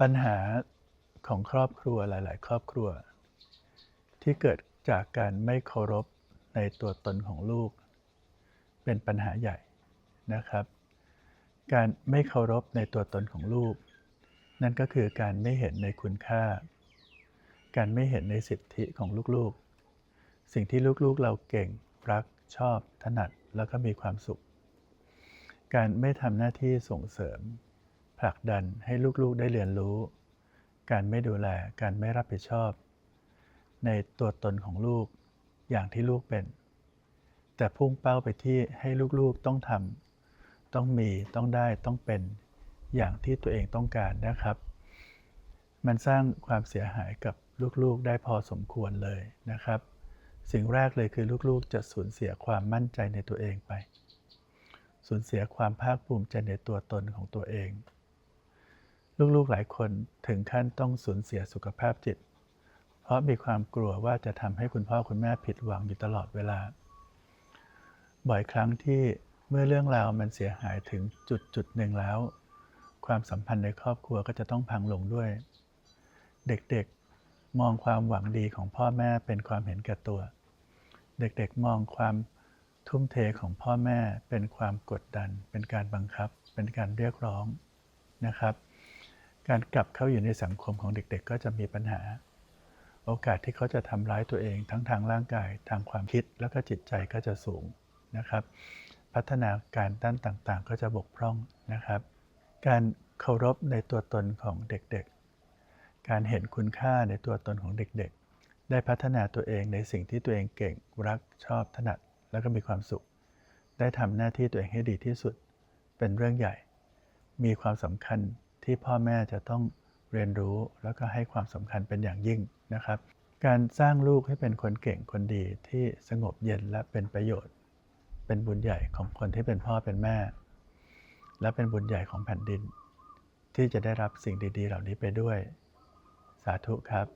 ปัญหาของครอบครัวหลาย ๆ ครอบครัว ที่เกิดจากการไม่เคารพในตัวตนของลูก เป็นปัญหาใหญ่นะครับ การไม่เคารพในตัวตนของลูก นั่นก็คือการไม่เห็นในคุณค่า การไม่เห็นในสิทธิของลูก ๆ สิ่งที่ลูก ๆ เราเก่งรักชอบถนัดแล้วก็มีความสุข การไม่ทำหน้าที่ส่งเสริม ผลักดันให้ลูกๆได้เรียนรู้ การไม่ดูแลการไม่รับผิดชอบ ในตัวตนของลูกอย่างที่ลูกเป็น แต่พุ่งเป้าไปที่ให้ลูกๆต้องทำต้องมีต้องได้ต้องเป็นอย่างที่ตัวเองต้องการนะครับ มันสร้างความเสียหายกับลูกๆได้พอสมควรเลยนะครับ สิ่งแรกเลยคือลูกๆ จะสูญเสียความมั่นใจในตัวเองไป สูญเสียความภาคภูมิใจในตัวตนของตัวเอง ลูกๆหลายคนถึงขั้นต้องสูญเสียสุขภาพจิต เพราะมีความกลัวว่าจะทำให้คุณพ่อคุณแม่ผิดหวังอยู่ตลอดเวลา บ่อยครั้งที่เมื่อเรื่องราวมันเสียหายถึงจุดจุดหนึ่งแล้ว ความสัมพันธ์ในครอบครัวก็จะต้องพังลงด้วย เด็กๆมองความหวังดีของพ่อแม่เป็นความเห็นแก่ตัว เด็กๆมองความทุ่มเทของพ่อแม่เป็นความกดดัน เป็นการบังคับ เป็นการเรียกร้องนะครับ การกลับเข้าอยู่ในสังคมของเด็กๆ ก็จะมีปัญหา โอกาสที่เขาจะทำร้ายตัวเองทั้งทางร่างกายทางความคิดแล้วก็จิตใจก็จะสูงนะครับ พัฒนาการด้านต่างๆ ก็จะบกพร่องนะครับ การเคารพในตัวตนของเด็กๆ การเห็นคุณค่าในตัวตนของเด็กๆ ได้พัฒนาตัวเองในสิ่งที่ตัวเองเก่งรักชอบถนัดแล้วก็มีความสุข ได้ทำหน้าที่ตัวเองให้ดีที่สุด เป็นเรื่องใหญ่ มีความสำคัญ ที่พ่อแม่จะต้องเรียนรู้แล้วก็ให้ความสำคัญเป็นอย่างยิ่งนะครับ การสร้างลูกให้เป็นคนเก่งคนดีที่สงบเย็นและเป็นประโยชน์ เป็นบุญใหญ่ของคนที่เป็นพ่อเป็นแม่ และเป็นบุญใหญ่ของแผ่นดิน ที่จะได้รับสิ่งดี ๆ เหล่านี้ไปด้วย สาธุครับ